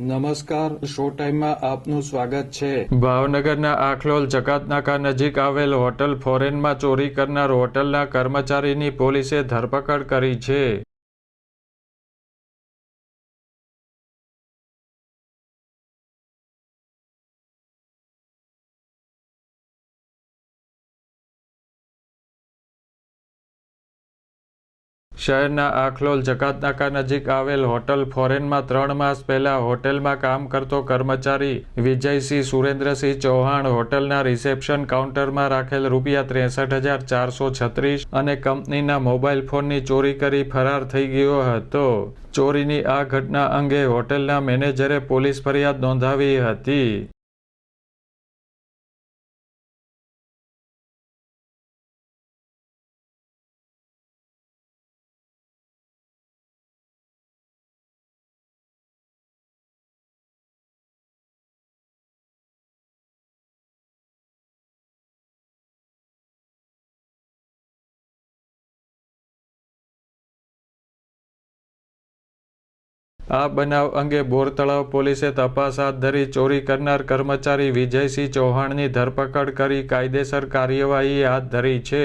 નમસ્કાર, શો ટાઈમમાં આપનું સ્વાગત છે. ભાવનગરના આખલોલ જકાતનાકા નજીક આવેલ હોટલ ફોરેનમાં ચોરી કરનાર હોટલના કર્મચારીની પોલીસે ધરપકડ કરી છે. શહેરના આખલોલ જકાતનાકા નજીક આવેલ હોટલ ફોરેનમાં ત્રણ માસ પહેલા હોટેલમાં કામ કરતો કર્મચારી વિજયસિંહ સુરેન્દ્રસિંહ ચૌહાણ હોટલના રિસેપ્શન કાઉન્ટરમાં રાખેલ રૂપિયા ત્રેસઠ હજાર ચારસો છત્રીસ અને કંપનીના મોબાઈલ ફોનની ચોરી કરી ફરાર થઈ ગયો હતો. ચોરીની આ ઘટના અંગે હોટેલના મેનેજરે પોલીસ ફરિયાદ નોંધાવી હતી. આ બનાવ અંગે બોરતળાવ પોલીસે તપાસ હાથ ધરી ચોરી કરનાર કર્મચારી વિજયસિંહ ચૌહાણની ધરપકડ કરી કાયદેસર કાર્યવાહી હાથ ધરી છે.